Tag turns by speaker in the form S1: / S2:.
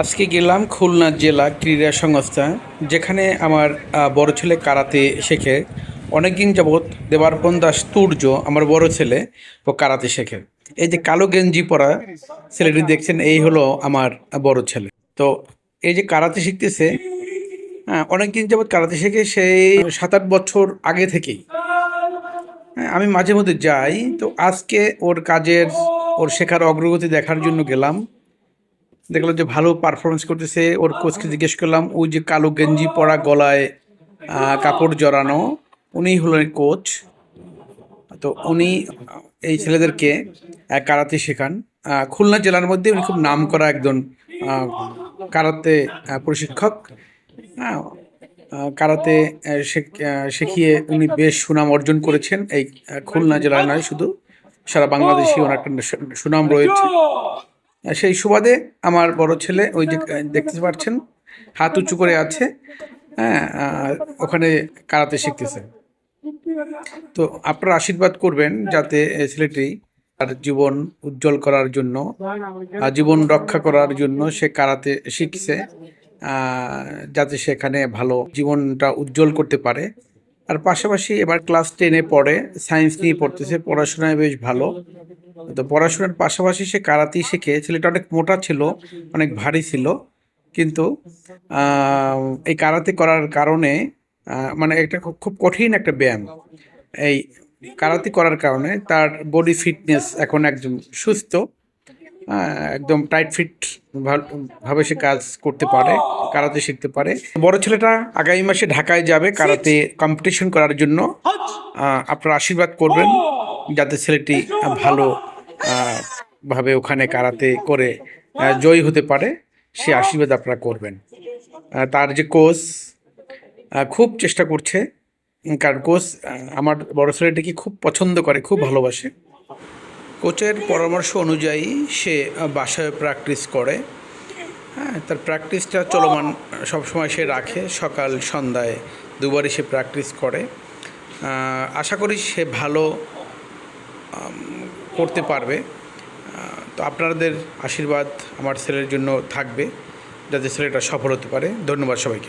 S1: আজকে গেলাম খুলনা জেলা ক্রীড়া সংস্থা যেখানে আমার বড় ছেলে কারাতে শেখে। অনেকদিন যাবৎ দেবারপন দাস তুর্য আমার বড় ছেলে ও কারাতে শেখে। এই যে কালো গেঞ্জি পরা ছেলেটি দেখছেন এই হলো আমার বড় ছেলে। তো এই যে কারাতে শিখতেছে হ্যাঁ অনেকদিন যাবৎ কারাতে শেখে সেই সাত আট বছর আগে থেকেই। হ্যাঁ, আমি মাঝে মধ্যে যাই তো আজকে ওর কাজের ওর শেখার অগ্রগতি দেখার জন্য গেলাম। দেখলাম যে ভালো পারফরমেন্স করতেছে। ওর কোচকে জিজ্ঞেস করলাম, ওই যে কালো গেঞ্জি পরা গলায় কাপড় জড়ানো উনি হলেন কোচ তো উনি এই ছেলেদেরকে কারাতে শেখান। খুলনা জেলার মধ্যে উনি খুব নাম করা একজন কারাতে প্রশিক্ষক। কারাতে শিখিয়ে উনি বেশ সুনাম অর্জন করেছেন। এই খুলনা জেলায় নয় শুধু, সারা বাংলাদেশে ওনার একটা সুনাম রয়েছে। সেই সুবাদে আমার বড় ছেলে ওই যে দেখতে পাচ্ছেন হাত উঁচু করে আছে হ্যাঁ ওখানে কারাতে শিখতেছে। তো আপনারা আশীর্বাদ করবেন যাতে ছেলেটি তার জীবন উজ্জ্বল করার জন্য জীবন রক্ষা করার জন্য সে কারাতে শিখছে যাতে সেখানে ভালো জীবনটা উজ্জ্বল করতে পারে। আর পাশাপাশি এবার ক্লাস টেনে পড়ে, সায়েন্স নিয়ে পড়তেছে, পড়াশোনায় বেশ ভালো। তো পড়াশোনার পাশাপাশি সে কারাতি শিখে। ছেলেটা অনেক মোটা ছিল, অনেক ভারী ছিল, কিন্তু এই কারাতে করার কারণে মানে এটা খুব কঠিন একটা ব্যায়াম। এই কারাতি করার কারণে তার বডি ফিটনেস এখন একদম সুস্থ। একদম টাইট ফিট ভাবে সে কাজ করতে পারে, কারাতে শিখতে পারে। বড় ছেলেটা আগামী মাসে ঢাকায় যাবে কারাতে কম্পিটিশন করার জন্য। আপনারা আশীর্বাদ করবেন যাতে ছেলেটি ভালো ভাবে ওখানে কারাতে করে জয়ী হতে পারে। সে আশীর্বাদ আপনারা করবেন। তার যে কোচ খুব চেষ্টা করছে। কারণ কোচ আমার বড় ছেলেটিকে খুব পছন্দ করে, খুব ভালোবাসে। কোচের পরামর্শ অনুযায়ী সে বাসায় প্র্যাকটিস করে। হ্যাঁ তার প্র্যাকটিসটা চলমান, সবসময় সে রাখে। সকাল, সন্ধ্যায় দুবারই সে প্র্যাকটিস করে। আশা করি সে ভালো করতে পারবে। তো আপনাদের আশীর্বাদ আমার ছেলের জন্য থাকবে, যাতে ছেলেটা সফল হতে পারে। ধন্যবাদ সবাইকে।